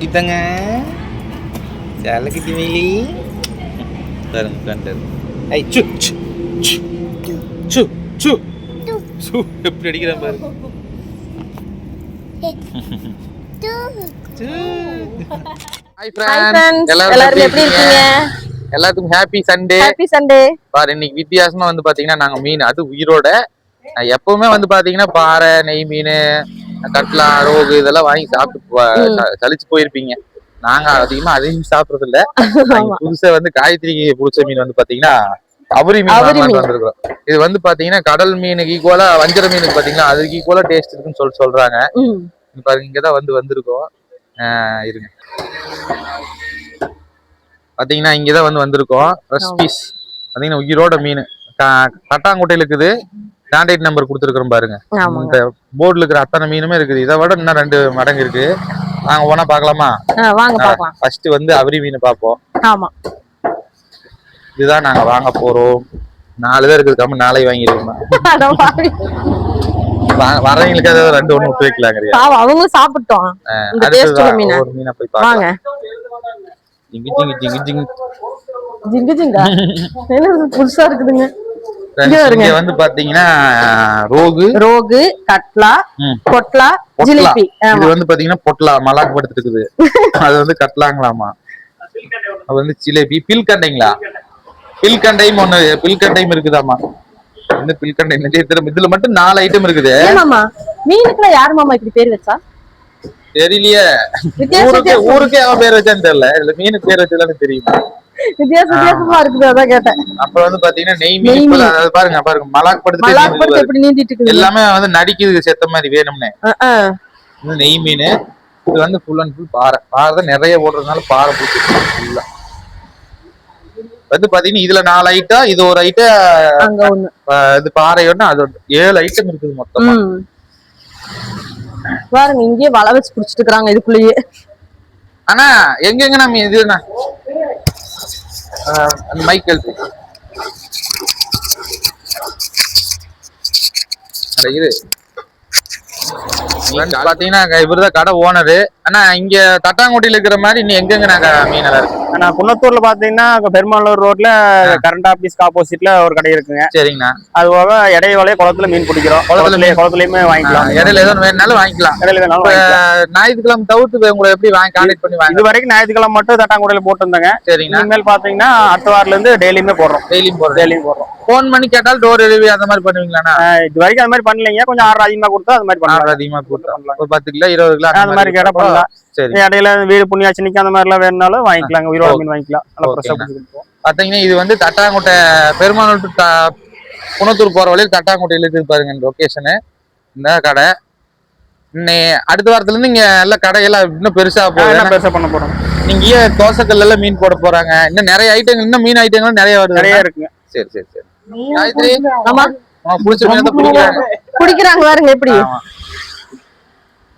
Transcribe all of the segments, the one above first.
குட்டித்தங்க சேல குட்டி மயிலி பாருங்க உட்காந்துரு ஐ சு சு சு சு சு எப்படி அடிக்கிறான் பாரு. எல்லாரும் எப்படி இருக்கீங்க? எல்லாத்துக்கும் ஹாப்பி சண்டே ஹாப்பி சண்டே பாரு இன்னைக்கு வித்தியாசமா வந்து பாத்தீங்கன்னா நாங்க மீன் அது உயிரோட. எப்பவுமே வந்து பாத்தீங்கன்னா பாறை நெய் மீன் கட்லா ரோகு இதெல்லாம் வாங்கி சாப்பிட்டு போ- ச- சலிச்சு போயிருப்பீங்க. நாங்க அதிகமா அதையும் சாப்பிடுறது இல்ல புதுசா வந்து காயத்ரிக்கு பிடிச்ச மீன் வந்து பாத்தீங்கன்னா அவரி மீன். வந்திருக்கிறோம் இது வந்து பாத்தீங்கன்னா கடல் மீனுக்கு ஈக்குவலா வஞ்சர மீனுக்கு பாத்தீங்கன்னா அதுக்கு ஈக்குவலா டேஸ்ட் இருக்குன்னு சொல்லி சொல்றாங்க. பாருங்க இங்கதான் வந்து வந்திருக்கோம். ஆஹ் இருங்க. பாத்தீங்கன்னா இங்கதான் வந்து வந்திருக்கோம். ஃப்ரெஷ் பீஸ் பாத்தீங்கன்னா உயிரோட மீன். கட்டாங்குட்டையில இருக்குது. கான்டாக்ட் நம்பர் கொடுத்துருக்குறோம் பாருங்க. இந்த போர்டுல இருக்கிற அத்தனை மீனுமே இருக்குது. இதை விட இன்னும் ரெண்டு மடங்கு இருக்கு. நாங்க வாங்க பாக்கலாம் ஃபர்ஸ்ட் வந்து அவரி மீன் பார்ப்போம். ஆமா. இதுதான் நாங்க வாங்க போறோம். நாலு பேர் இருக்குது கம்மி நாளை பாவி. வரவங்களுக்கு ஏதாவது ரெண்டு ஒண்ணு விட்டு வைக்கலாங்கிறியா? பாவம் அவங்களும் சாப்பிட்டோம். ஒரு மீனை போய் வாங்க. ஜிங்கு ஜிங்கு ஜிங்கு ஜிங்கு. ஜிங்கு ஜிங்கா? புதுசா இருக்குதுங்க. இங்க வந்து பாத்தீங்கன்னா ரோகு. ரோகு கட்லா பொட்லா. ஜிலேபி. இது வந்து பாத்தீங்கன்னா பொட்லா மலாக்கு படுத்துட்டு இருக்குது அது வந்து கட்டலாங்களாமா அது வந்து ஜிலேபி. பில்கண்டைங்களா? பில்கண்டையும் ஒண்ணு பில்கண்டையும் இருக்குதாமா? இந்த பில்கண்டை? இதுல மட்டும் நாலு ஐட்டம் இருக்குது. மீனுக்குலாம் யார் மாமா இப்படி பேர் வச்சா? தெரியலையே. ஊருக்கே ஊருக்கே அவன் பேர் வச்சான்னு தெரியல. இதுல மீனுக்கு பேர் வச்சதானு தெரியுமா? வித்தியாச வித்தியாசமா இருக்குது அதான் கேட்டேன். அப்புறம் வந்து பாத்தீங்கன்னா நெய் மீன் பாருங்க பாருங்க மலாக் படுத்து எப்படி நீந்திட்டு எல்லாமே வந்து நடிக்குது செத்த மாதிரி வேணும்னு. நெய் மீன் இது வந்து ஃபுல் அண்ட் ஃபுல் பாறை. பாறை தான் நிறைய ஓடுறதுனால பாறை பிடிச்சி ஃபுல்லா வந்து பாத்தீங்கன்னா இதுல நாலு ஐட்டம் இது ஒரு ஐட்டம் ஒண்ணு. இது பாறையோட அது ஒரு ஏழு ஐட்டம் இருக்குது மொத்தமா. பாருங்க இங்கேயே வலை வச்சு புடிச்சிட்டு இருக்காங்க இதுக்குள்ளேயே. ஆனா எங்கெங்க நம்ம இது என்ன அந்த மைக் எழுத்து அட இரு. பாத்தீங்கன்னா இவருதான் கடை ஓனரு ஆனா இங்க தட்டாங்குடியில இருக்கிற மாதிரி இன்னும் எங்கெங்க நாங்க மீன் இருக்கு? நான் குன்னத்தூர்ல பாத்தீங்கன்னா பெருமாளூர் ரோட்ல கரண்ட் ஆபீஸ்க்கு ஆப்போசிட்ல ஒரு கடை இருக்குங்க. சரிங்கண்ணா. அது போக இடையவளைய குளத்துல மீன் பிடிக்கிறோம். குளத்துல குளத்துல குளத்துலயுமே வாங்கிக்கலாம். இடையில ஏதோ வேணுனாலும் வாங்கிக்கலாம். இடையில வேணாலும் ஞாயிற்றுக்கிழமை தவிர்த்து உங்களை எப்படி வாங்கி கான்டாக்ட் பண்ணி வாங்க? இது வரைக்கும் ஞாயிற்றுக்கிழமை மட்டும் தட்டாங்குடையில போட்டிருந்தாங்க. சரிங்கண்ணா. இனிமேல் பாத்தீங்கன்னா அடுத்த வாரில இருந்து டெய்லியுமே போடுறோம். டெய்லியும் போடுறேன் டெய்லியும் போடுறோம். ஃபோன் பண்ணி கேட்டால் டோர் டெலிவரி அந்த மாதிரி பண்ணுவீங்களாண்ணா? ஆஹ் இது வரைக்கும் அது மாதிரி பண்ணலைங்க. கொஞ்சம் ஆர்டர் அதிகமா கொடுத்தா அது மாதிரி பண்ணலாம். அதிகமா ஒரு பத்து கிலோ இருபது கிலோ அந்த மாதிரி கேட்டா பண்ணலாம். சரி. இடையில வீடு புண்ணியாச்சினிக்கு அந்த மாதிரி எல்லாம் வேணுனாலும் வாங்கிக்கலாங்க உயிரோட மீன் வாங்கிக்கலாம். நல்லா பாத்தீங்கன்னா இது வந்து தட்டாங்குட்டை பெருமாள் டு குணத்தூர் போற வழியில் தட்டாங்குட்டையில இருக்குது பாருங்க இந்த லொகேஷனு இந்த கடை. இன்னை அடுத்த வாரத்துல இருந்து இங்க எல்லா கடையெல்லாம் இன்னும் பெருசா ஆஹ் போகுது. என்ன பெருசா பண்ண போறோம். நீங்க தோசைக்கல்ல எல்லாம் மீன் போட போறாங்க? இன்னும் நிறைய ஐட்டங்கள் இன்னும் மீன் ஐட்டங்கள் நிறைய வருது. நிறைய இருக்குங்க. சரி சரி சரி. காயத்ரி ஆமா. பிடிச்ச மீன் தான் பிடிக்கிறாங்க குடிக்கிறாங்க பாருங்க எப்படி?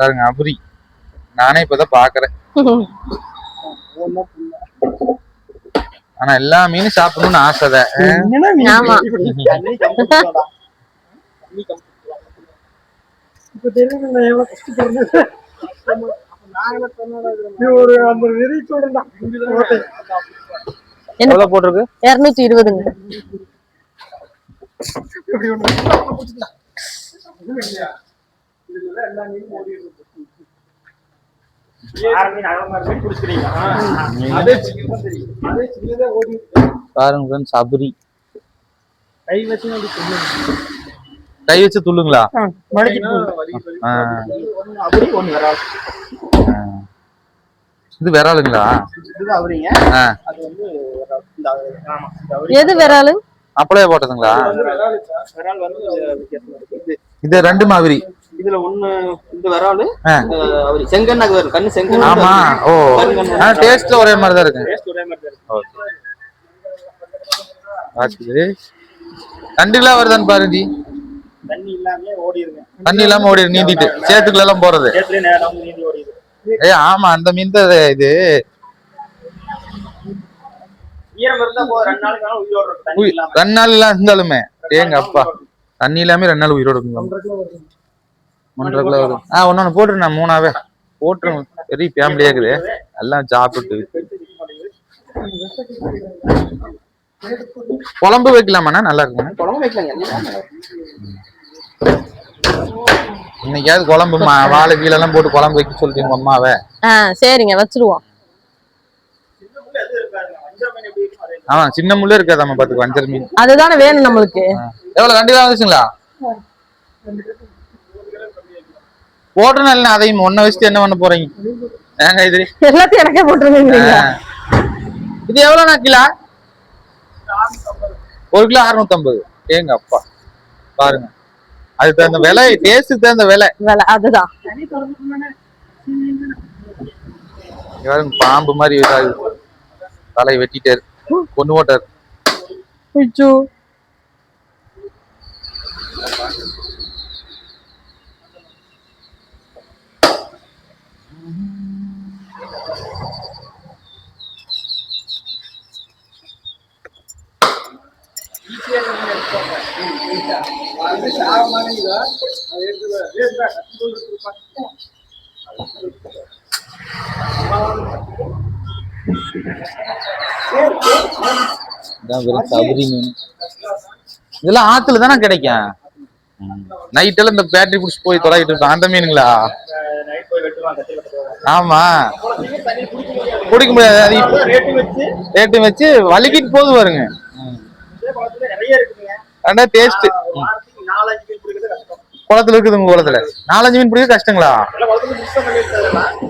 பாருங்க அபுரி. நானே இப்பதான் பாக்குறேன். ஆனா எல்லா மீனும் சாப்பிடணும்னு ஆசைதான் ஆமா. என்ன? போட்டிருக்கு? இருநூத்தி இருபதுங்க. பாருங்க ஃப்ரெண்ட்ஸ் அபுரி கை வச்சு கை வச்சு துள்ளுங்களா. இது விராலுங்களா. எது விராலு? அப்படியே போட்டதுங்களா? இது ரெண்டு மாதிரி இதுல ஒண்ணு இந்த விராலு செங்கண்ணாக்கு வரும் கண்ணு செங்கண்ணா. ஆமா. ஓ. ஆனா டேஸ்ட்ல ஒரே மாதிரி தான் இருக்கு. டேஸ்ட் ஒரே மாதிரி தான் இருக்கு. பாத்துது தண்டிலாம் வருதான்னு பாருங்க தண்ணி இல்லாமலே ஓடிடுங்க தண்ணி இல்லாம ஓடி நீந்திட்டு. சேத்துக்குள்ள எல்லாம் போறது. ஏய் ஆமா. அந்த மீன் தான் இது. ரெண்டு தண்ணி இல்லாம. நாள் இருந்தாலுமே. ஏங்க அப்பா. தண்ணி இல்லாம ரெண்டு நாள் உயிரோட ஒன்றரை கிலோ வரும் ஆ ஒன்னொன்னு போட்டுருண்ணா மூணாவே. போட்டுருங்க பெரிய ஃபேமிலியா இருக்குது. எல்லாம் சாப்பிட்டு குழம்பு வைக்கலாமாண்ணா? நல்லா குழம்பு வைக்கலாங்க. இன்னைக்காவது குழம்பு மா- வாழை கீழெல்லாம் போட்டு குழம்பு வைக்க சொல்லிட்டு உங்க அம்மாவை. ஆ சரிங்க வச்சிருவோம். ஆமா சின்ன முள்ளே இருக்காதாம்மா பாத்துக்கு வஞ்சர மீன். அதுதானே வேணும் நம்மளுக்கு. எவ்வளவு கண்டிப்பா வந்துச்சுங்களா? இல்லை அதையும் ஒன்ன வச்சுட்டு என்ன பண்ண போறீங்க? ஏங்க இது? எல்லாத்தையும் எனக்கே போட்டுருவீங்க ஆ. இது எவ்வளோண்ணா கிலோ? ஒரு கிலோ அறுநூத்தம்பது. ஏங்க அப்பா. பாருங்க. அதுக்கு தகுந்த விலை டேஸ்ட்டுக்கு தகுந்த விலை. வேலை அதுதான். பாருங்க பாம்பு மாதிரி தலை வெட்டிட்டாரு. கொண்டு போட்டாரு. இதெல்லாம் ஆத்துல தானே கிடைக்கும். நைட் எல்லாம் இந்த பேட்டரி புடிச்சு போய் தொலைகிட்டு இருப்பான். அந்த மீனுங்களா? ஆமா. குடிக்க முடியாது. ரேட்டு வச்சு வலிக்கிட்டு போது பாருங்க. ஆனா டேஸ்ட் வாரத்துக்கு நாலஞ்சு மீன் பிடிக்கிறது கஷ்டம் குளத்துல இருக்குது உங்க குளத்துல நாலஞ்சு மீன் பிடிக்க கஷ்டங்களா?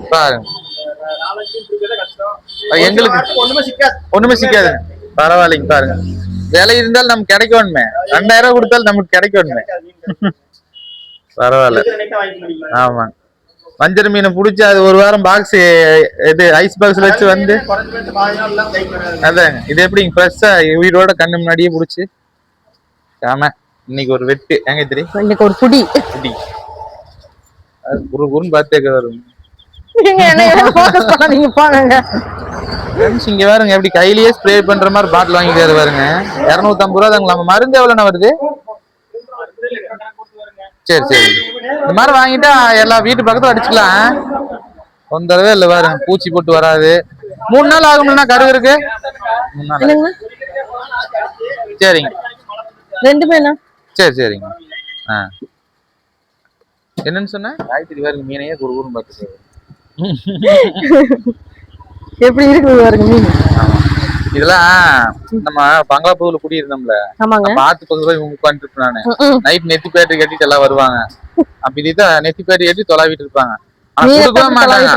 பாருங்க. எங்களுக்கு- ஒண்ணுமே சிக்காது. பரவாயில்லைங்க பாருங்க. விலை இருந்தாலும் நமக்கு கிடைக்கணுமே. ரெண்டாயிரம் ரூபாய் கொடுத்தாலும் நமக்கு கிடைக்கணுமே. பரவாயில்ல. நினைக்க வாங்கிக்க ஆமா மீனை பிடிச்சி அது ஒரு வாரம் பாக்ஸ் இது ஐஸ் பாக்ஸ்ல வச்சு வந்து அதாங்க. இது எப்படிங்க ஃப்ரெஷ்ஷா உயிரோட கண்ணு முன்னாடியே பிடிச்சி ஆமா இன்னைக்கு ஒரு வெட்டு. எங்க தெரியும் இன்னைக்கு ஒரு புடி குடி. அது குரு குருன்னு பார்த்தே வரும். இங்க பாருங்க எப்படி கையிலேயே ஸ்ப்ரே பண்ற மாதிரி பாட்டில் வாங்கிட்டு பாருங்க. இரநூத்தம்பது ரூபா தாங்க நம்ம மருந்து எவ்வளோண்ணா வருது? சரி சரி. இந்த மாதிரி வாங்கிட்டா எல்லா வீட்டு பக்கத்துல அடிச்சுக்கலாம். தொந்தரவே இல்லை பாருங்க பூச்சி போட்டு வராது. மூணு நாள் ஆகும்னா கரு இருக்கு? மூணு நாள் சரிங்க. ரெண்டுமே சரி சரிங்க. ஆ. என்னன்னு சொன்ன? காய்கறி பாருங்க மீனையே குரு குருன்னு பார்த்து எப்படி இருக்குது பாருங்க மீன்? இதெல்லாம் நம்ம பங்களாப்பூர்ல குடியிருந்தோம்ல. பத்து ரூபாய் உட்காந்துட்டு நானு ம்ம். நைட் நெத்தி பேட்டரி கட்டிட்டு எல்லாம் வருவாங்க. அப்ப இதுதான் நெத்தி பேட்டரி கட்டி தொலைவிட்டு இருப்பாங்க. ஆனா கொடுக்கவே மாட்டாங்க.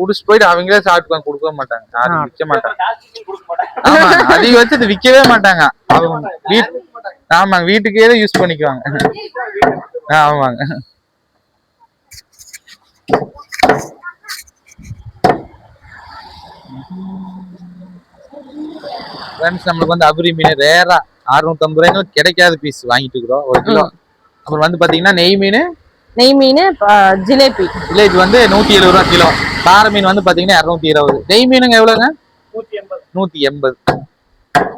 குடிச்சு போயிட்டு அவங்களே சாப்பிட்டுப்பாங்க கொடுக்கவே மாட்டாங்க. யாரும் விற்க மாட்டாங்க. ஜாஸ்தி கொடுக்க மாட்டாங்க. ஆமா அதிக வச்சு அது விற்கவே மாட்டாங்க. அவங்க வீட் ஆமாங்க வீட்டுக்கே தான் யூஸ் பண்ணிக்குவாங்க. ஆமாங்க. ஃப்ரெண்ட்ஸ் நம்மளுக்கு வந்து அபுரி மீன் ரேரா அறுநூத்தம்பது ரூபாய்க்கு கிடைக்காத பீஸ் வாங்கிட்டு இருக்கிறோம். ஒரு கிலோ. அப்புறம் வந்து பாத்தீங்கன்னா நெய் மீன் நெய் மீன் ஜிலேபி. வில்லேஜ் வந்து நூத்தி எழுபது ரூபா கிலோ. பாறை மீன் வந்து பாத்தீங்கன்னா இரநூத்தி இருபது. நெய் மீனுங்க எவ்வளவுங்க நூத்தி எண்பது. நூத்தி எண்பது.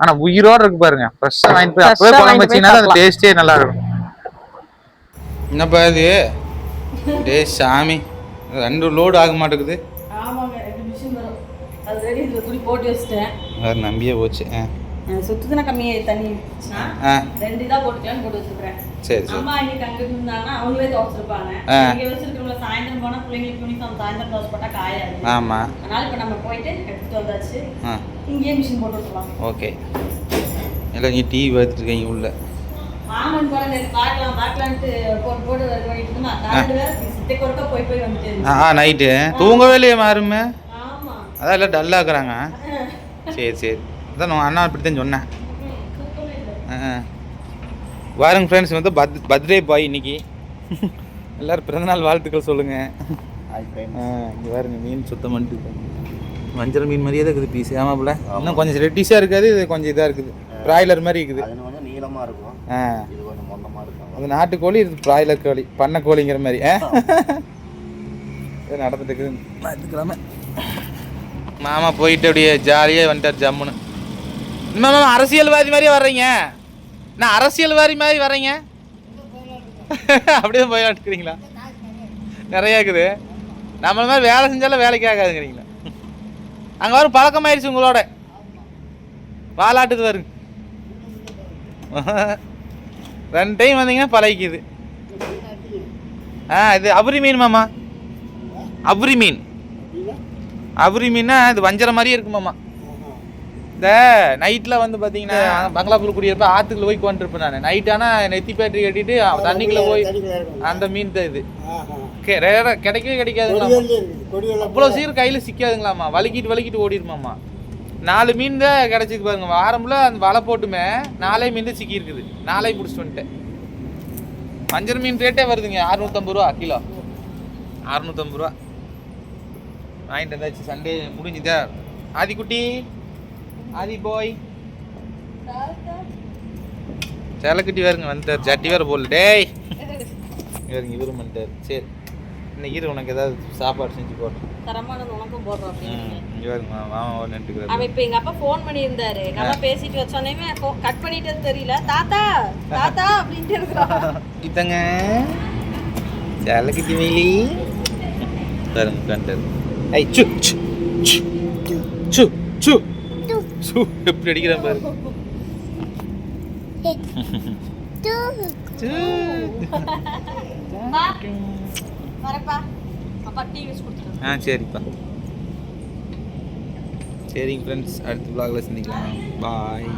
ஆனா உயிரோட இருக்கு பாருங்க. ஃப்ரெஷ்ஷா வாங்கிட்டு போய் அப்பவே குழம்பு வச்சீங்கன்னா அது. டேஸ்டே நல்லா இருக்கும் என்னப்பா இது? டே சாமி. ரெண்டு லோடு ஆக மாட்டேங்குது. ஆமாங்க ரெண்டு மிஷின் போட்டு வச்சிட்டேன். நம்பியே போச்சு. ஆ. சுத்தத்தின கம்மியாக தண்ணி ரெண்டு இதாக போட்டுக்கலாம்னு போட்டு வச்சிருக்கிறேன். சரி சரி. அம்மா இன்னைக்கு அங்க இருந்தாங்கன்னா அவங்களே துவச்சிருப்பாங்க. இங்க வச்சிருக்கிறவங்கள சாயந்தரம் போனா பிள்ளைங்களுக்கு யூனிஃபார்ம் சாயந்தரம் துவச்சு போட்டா காயாது. ஆமா. அதனால இப்ப நம்ம போயிட்டு எடுத்துட்டு வந்தாச்சு. இங்கேயே மிஷின் போட்டு விட்டுலாம் ஓகே. எல்லாம் நீ டிவி பார்த்துட்டு இருக்கீங்க உள்ள. மாமன் போல பார்க்கலாம் பார்க்கலான்ட்டு போட்டு போட்டு இது பண்ணிட்டு இருந்தா சித்தைக்கு ஒருக்கா போய் போய் வந்துட்டு. ஆ நைட்டு தூங்கவே இல்லையே மாறுமே ஆமா. அதான் எல்லாம் டல்லாக இருக்கிறாங்க சரி சரி. அதான் நான் அண்ணா அப்படி தான் சொன்னேன். வாருங்க ஃப்ரெண்ட்ஸ் வந்து பர்த் பர்த்டே பாய் இன்னைக்கு. எல்லாரும் பிறந்தநாள் வாழ்த்துக்கள் சொல்லுங்க. ஆ, இங்க பாருங்க மீன் சுத்தம் பண்ணிட்டு வஞ்சர மீன் மாதிரியே தான் இருக்குது பீஸ். ஆமாப்புல இன்னும் கொஞ்சம் ரெட்டிஸாக இருக்காது இது கொஞ்சம் இதாக இருக்குது. ப்ராய்லர் மாதிரி இருக்குது. கொஞ்சம் நீளமா இருக்கும். ஆ. இது கொஞ்சம் மொந்தமா இருக்கும். அது நாட்டுக்கோழி இது ப்ராய்லர் கோழி பண்ணை கோழிங்கிற மாதிரி. ஆ? இது நடந்துட்டு இருக்குது. மாமா போயிட்டு அப்படியே ஜாலியாக வந்துட்டார் ஜம்முன்னு. மாமா அரசியல்வாதி மாதிரியே வர்றீங்க. நான் அரசியல்வாதி மாதிரி வர்றீங்க? அப்படியே போய் நிறையா இருக்குது. நம்மள மாதிரி வேலை செஞ்சாலும் வேலைக்கு ஆகாதுங்கிறீங்களா? அங்கே வரும் பழக்கமாயிருச்சு உங்களோட. வாலாட்டுது வருங்க ரெண்டு டைம் வந்தீங்கன்னா பழகிக்குது. ஆ இது அபுரி மீன் மாமா. அபுரி மீன். அபுரி மீன்னா இது வஞ்சர மாதிரியே இருக்கு மாமா. இந்த நைட்டில் வந்து பார்த்தீங்கன்னா பங்களாபுல் குடியிருப்ப ஆற்றுக்குள்ள போய் கொண்டிருப்பேன் நான். நைட் ஆனால் நெத்தி பேட்டரி கட்டிட்டு தண்ணிக்குள்ளே போய் அந்த மீன் தான் இது. கிடைக்கவே கிடைக்காதுங்களா அவ்வளோ சீக்கிரம் கையில் சிக்காதுங்களாம்மா. வலிக்கிட்டு வலிக்கிட்டு ஓடிடுமாம்மா நாலு மீன் தான் கிடச்சிது பாருங்க. வாரம்ல அந்த வலை போட்டுமே நாலே மீன் தான் சிக்கி இருக்குது நாளே பிடிச்சிட்டு வந்துட்டேன். வஞ்சர மீன் ரேட்டே வருதுங்க. அறுநூத்தம்பது ரூபா கிலோ. அறுநூத்தம்பது ரூபா. வாங்கிட்டு வந்தாச்சு. சண்டே முடிஞ்சுதா? ஆதிக்குட்டி ஆதி போய். சேலக்குட்டி வேறுங்க வந்துட்டார். ஜட்டி வேறு போடல. டேய். இவருங்க இவரும் வந்துட்டார். சரி. இன்னைக்கு இரு உனக்கு ஏதாவது சாப்பாடு செஞ்சு போடுறேன் தரமானது உனக்கும் போடுறோம் ம் இவருங்க மாமா நின்றுக்கிறார். அவன் இப்ப எங்க அப்பா ஃபோன் பண்ணியிருந்தாரு. எங்க அம்மா பேசிட்டு வச்சோன்னே கட் பண்ணிட்டது தெரியல. தாத்தா தாத்தா அப்படின்ட்டு இருக்கிறான். இத்தங்க. சேலக்குட்டி மீலி பாருங்க உட்காந்துட்டாரு ஐய் சு சு சு சு சு எப்படி அடிக்கிறான் பாரு. ஆ சரிப்பா. சரிங்க ஃப்ரெண்ட்ஸ் அடுத்த vlogல சந்திக்கலாம். பாய்